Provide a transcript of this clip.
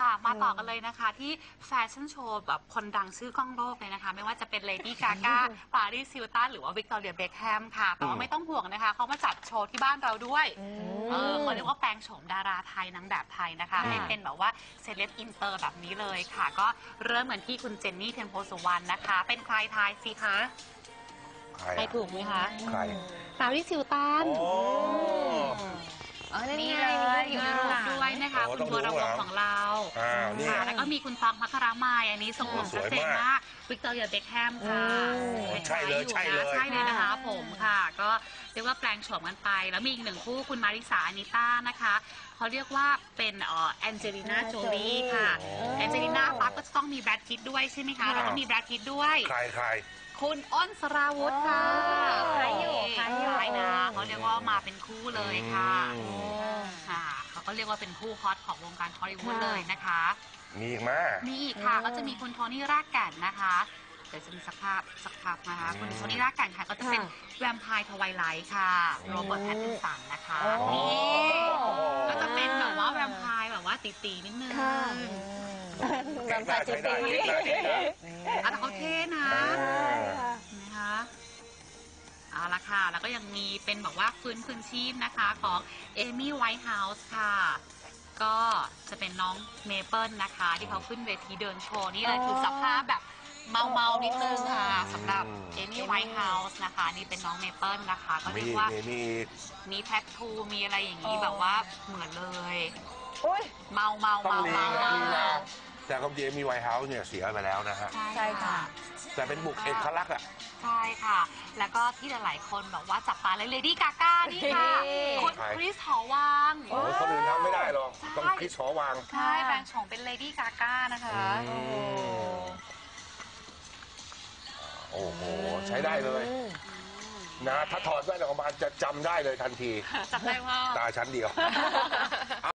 ค่ะมาต่อกันเลยนะคะที่แฟชั่นโชว์แบบคนดังชื่อกล้องโลกเลยนะคะ ไม่ว่าจะเป็นเลดี้กาก้าปารีสซิลตันหรือว่าวิกตอเรียเบคแฮมค่ะแต่ว่าไม่ต้องห่วงนะคะเขามาจัดโชว์ที่บ้านเราด้วยเออเขาเรียกว่าแปลงโฉมดาราไทยนางแบบไทยนะคะค่ะให้เป็นแบบว่าเซเลบอินเตอร์แบบนี้เลยค่ะ ก็เริ่มเหมือนที่คุณเจนนี่เทยนโพสุวรรณนะคะ เป็นใครทายสิคะใครใครอะถูกไหมคะใคร ปารีสซิลตันโอ้อ๋อนี่นี่ไงเลยมีอยู่ใน รูรูปปด้วยนะคะโอ้คุณต้องบัวระวรู้งเหรอของเราอ้าวนี่ค่ะแล้วก็มีคุณฟองพัครามายอันนี้ทรงผมสชัดวยเจนมาก มากวิกตอเรียเบคแฮมค่ะโอ้ใช่เลยคใช่ๆอเลยนะใช่เลยนะคะ ผมค่ะ ก็เรียกว่าแปลงโฉมกันไป แล้วมีอีกหนึ่งคู่คุณมาริสาอานิต้านะคะเขาเรียกว่าเป็นเอ่อแอนเจลิน่าโจลีค่ะโอ้แอนเจลิน่าปั๊บก็จะต้องมีแบรดพิตด้วยใช่ไหมคะ แล้วก็มีแบรดพิตด้วย ใครใคร คุณอ้นสราวุธค่ะคล้ายอยู่คล้ายอยู่คล้ายนะเขาเรียกว่ามาเป็นคู่เลยค่ะ อืมค่ะเขา ก็เรียกว่าเป็นคู่ฮอตของวงการฮอลลีวูดเลยนะคะ มีอีกไหมมีอีกค่ะก็จะมีคุณโทนี่รากแก่นนะคะเดี๋ยวจะมีสักภาพสักภาพนะคะคุณโทนี่รากแก่นค่ะ ก็จะเป็นแวมไพร์ทวายไลท์ค่ะโรเบิร์ตแพตตินสันนะคะโอ้นี่ก็จะเป็นแบบว่าแวมไพร์แบบว่าตีๆนิดนึงค่ะใช้ได้ใช้ได้ใช้ได้ใช้ได้อะแต่เขาเท่นะอ่านะคะ เอาละค่ะ แล้วก็ยังมีเป็นแบบว่าฟื้นคืนชีพนะคะของเอมี่ไวท์เฮาส์ค่ะ ก็จะเป็นน้องเมเปิลนะคะ ที่เขาขึ้นเวทีเดินโชว์นี่เลยคือสภาพแบบเมาเมาๆนิดนึงค่ะสำหรับเอมี่ไวท์เฮาส์นะคะ นี่เป็นน้องเมเปิลนะคะ ก็มีเรียอีกกว่ามีมีอีกมีแทททูมีอะไรอย่างนี้แบบว่าเหมือนเลยอุ้ย เมาเมาต้องเมาลีเมานะลีเมาลา แต่กับเจมี่ไวท์เฮาส์เนี่ยเสียไปแล้วนะฮะ ใช่ค่ะ แต่เป็นบุคเอกลักษณ์อะ ใช่ค่ะ แล้วก็ที่หลายๆคนแบบว่าจับตาเลยเลดี้กาก้านี่ค่ะนี่คุณใครคริสหอวัง โอ้โหคนอื่นทำไม่ได้หรอกใช่ต้องคิดชอวางใช่แปลงโฉมเป็นเลดี้กาก้านะคะอืมโอ้โห ใช้ได้เลยนะถ้าถอดแว่นออกมาจะจำได้เลยทันทีจำได้ว่าตาชั้นเดียวเอา